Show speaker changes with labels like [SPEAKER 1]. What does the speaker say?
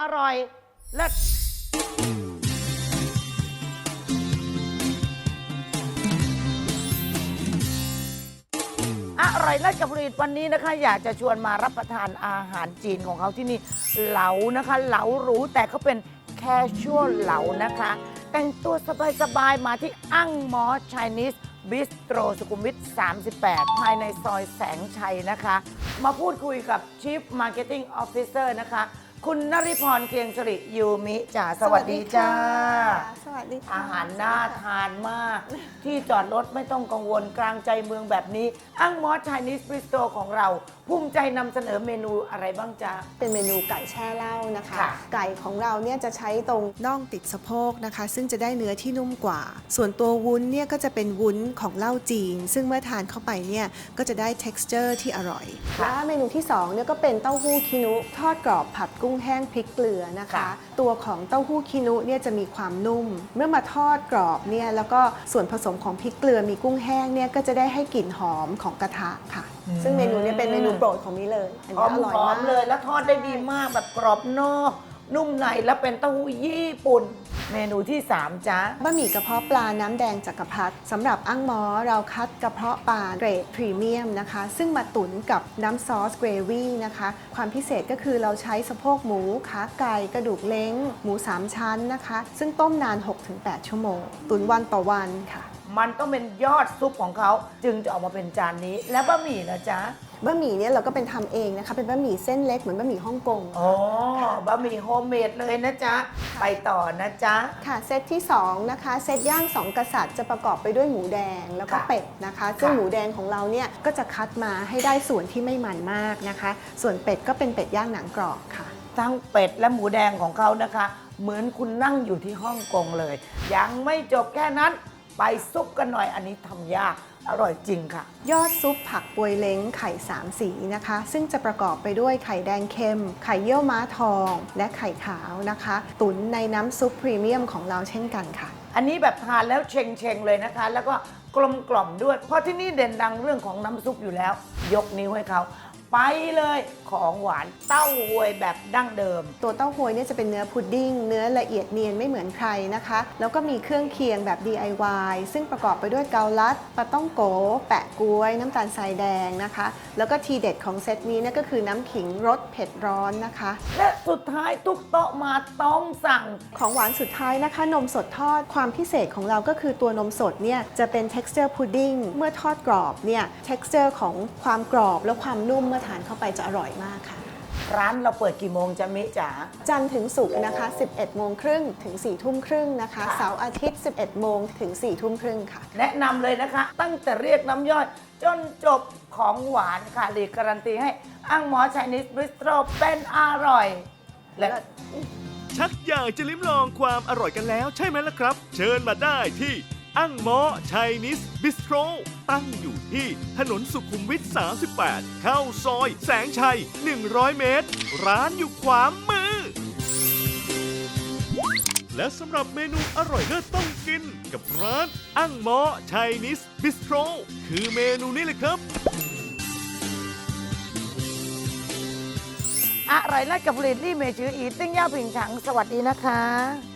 [SPEAKER 1] อร่อยเลิศอร่อยเลิศกับผลิตวันนี้นะคะ อยากจะชวนมารับประทานอาหารจีนของเขาที่นี่เหลานะคะ เหลาหรูแต่เขาเป็นแคชชวลเหลานะคะ แต่งตัวสบายๆ มาที่อั้งมอช n นิสบิสโตรสุขุมวิท 38 ภายในซอยแสงชัยนะคะ มาพูดคุยกับ Chief Marketing Officer นะคะ คุณนริพรเกียงสิริยูมิจ่าสวัสดีจ้า
[SPEAKER 2] สวัสดีค่ะ
[SPEAKER 1] อาหารน่าทานมาก ที่จอดรถไม่ต้องกังวลกลางใจเมืองแบบนี้อั้งมอสช n นิสบิสโตของเรา ภูมิใจนำเสนอเมนูอะไรบ้างจ๊ะ
[SPEAKER 2] เป็นเมนูไก่แช่เหล้านะคะ
[SPEAKER 1] ค่ะ
[SPEAKER 2] ไก่ของเราเนี่ยจะใช้ตรงน่องติดสะโพกนะคะ ซึ่งจะได้เนื้อที่นุ่มกว่า ส่วนตัววุ้นเนี่ยก็จะเป็นวุ้นของเหล้าจีน ซึ่งเมื่อทานเข้าไปเนี่ยก็จะได้ texture ที่อร่อย และเมนูที่2เนี่ยก็เป็นเต้าหู้คินุทอดกรอบผัดกุ้งแห้งพริกเกลือนะคะ
[SPEAKER 1] ค่ะ
[SPEAKER 2] ตัวของเต้าหู้คินุเนี่ยจะมีความนุ่ม เมื่อมาทอดกรอบเนี่ยแล้วก็ส่วนผสมของพริกเกลือมีกุ้งแห้งเนี่ยก็จะได้ให้กลิ่นหอมของกระทะค่ะ ซึ่งเมนูเนี้เป็นเมนูโปรดของนี้เลยอัน
[SPEAKER 1] หอ
[SPEAKER 2] นี้
[SPEAKER 1] ม
[SPEAKER 2] อร่อย
[SPEAKER 1] หอ
[SPEAKER 2] มามก
[SPEAKER 1] เลยแล้วทอดได้ดีมากแบบกรอบนอก นุ่มในแล้วเป็นเต้าหู้ญี่ปุ่น เมนูที่ 3จ๊ะ
[SPEAKER 2] บะหมี่กระเพาะปลาน้ำแดงจักรพรรดิสำหรับอั้งมอเราคัดกระเพาะปลาเกรดพรีเมียมนะคะ ซึ่งมาตุ๋นกับน้ำซอสเกรวี่นะคะ ความพิเศษก็คือเราใช้สะโพกหมูขาไก่กระดูกเล้ง หมู 3 ชั้นนะคะ ซึ่งต้มนาน 6-8 ชั่วโมง ตุ๋นวันต่อวันค่ะ
[SPEAKER 1] มันต้องเป็นยอดซุปของเขาจึงจะออกมาเป็นจานนี้ แล้วบะหมี่นะจ๊ะ
[SPEAKER 2] บะหมี่เนี่ยเราก็เป็นทำเองนะคะเป็นบะหมี่เส้นเล็กเหมือนบะหมี่ฮ่องกง
[SPEAKER 1] อ๋อบะหมี่โฮมเมดเลยนะจ๊ะ ไปต่อนะจ๊ะ
[SPEAKER 2] ค่ะเซตที่2นะคะเซตย่าง 2 กษัตริย์จะประกอบไปด้วยหมูแดงแล้วก็
[SPEAKER 1] ค่ะ
[SPEAKER 2] เป็ดนะคะ ซึ่ง
[SPEAKER 1] ค่ะ
[SPEAKER 2] หมูแดงของเราเนี่ยก็จะคัดมาให้ได้ส่วนที่ไม่มันมากนะคะ ส่วนเป็ดก็เป็นเป็ดย่างหนังกรอบค่ะ
[SPEAKER 1] ทั้งเป็ดและหมูแดงของเขานะคะ เหมือนคุณนั่งอยู่ที่ฮ่องกงเลย ยังไม่จบแค่นั้น ไปซุปกันหน่อยอันนี้ทำยากอร่อยจริงค่ะ
[SPEAKER 2] ยอดซุปผักปวยเล้งไข่สามสีนะคะ ซึ่งจะประกอบไปด้วยไข่แดงเค็ม ไข่เยี่ยวม้าทอง และไข่ขาวนะคะ ตุ๋นในน้ำซุปพรีเมียมของเราเช่นกันค่ะ
[SPEAKER 1] อันนี้แบบทานแล้วเชงเชงๆเลยนะคะ แล้วก็กลมกล่อมด้วย เพราะที่นี่เด่นดังเรื่องของน้ำซุปอยู่แล้ว ยกนิ้วให้เขา ไปเลยของหวานเต้าหวยแบบดั้งเดิม
[SPEAKER 2] ตัวเต้าหวยเนี่ยจะเป็นเนื้อพุดดิ้ง เนื้อละเอียดเนียนไม่เหมือนใครนะคะ แล้วก็มีเครื่องเคียงแบบ DIY ซึ่งประกอบไปด้วยเกาลัดปลาต้องโก แปะกล้วย น้ำตาลทรายแดงนะคะ แล้วก็ทีเด็ดของเซตนี้นั่นก็คือน้ำขิงรสเผ็ดร้อนนะคะ
[SPEAKER 1] และสุดท้ายทุกโต๊ะมาต้องสั่ง
[SPEAKER 2] ของหวานสุดท้ายนะคะ นมสดทอดความพิเศษของเราก็คือตัวนมสดเนี่ยจะเป็น texture pudding เมื่อทอดกรอบเนี่ย texture ของความกรอบและความนุ่มเมื่อทานเข้าไปจะอร่อยมากค่ะ
[SPEAKER 1] ร้านเราเปิดกี่โมงจะมิจ๋า
[SPEAKER 2] จันทร์ถึงศุกร์นะคะ 11โมงครึ่งถึง4ทุ่มครึ่งนะคะ
[SPEAKER 1] ค่ะ
[SPEAKER 2] เสาร์อาทิตย์ 11โมงถึง4ทุ่มครึ่งค่ะ
[SPEAKER 1] แนะนำเลยนะคะ ตั้งแต่เรียกน้ำย่อย จนจบของหวานค่ะหลีกการันตีให้อั้งหมอช n นิสบริสโตรเป็นอร่อย และ
[SPEAKER 3] ชักอยากจะลิ้มลองความอร่อยกันแล้วใช่ไหมล่ะครับ เชิญมาได้ที่ อั้งมอชนิสบิสโ o ตั้งอยู่ที่ถนนสุขุมวิท 38 เข้าซอย แสงชัย 100 เมตร ร้านอยู่ขวามือ และสำหรับเมนูอร่อยเลิศต้องกิน กับร้านอั้งมอชนิสบิสโ o คือเมนูนี้เลยครับ
[SPEAKER 1] อร่อยและกับผลิตรี่เมจืออีติ้งย่าผิงฉัง สวัสดีนะคะ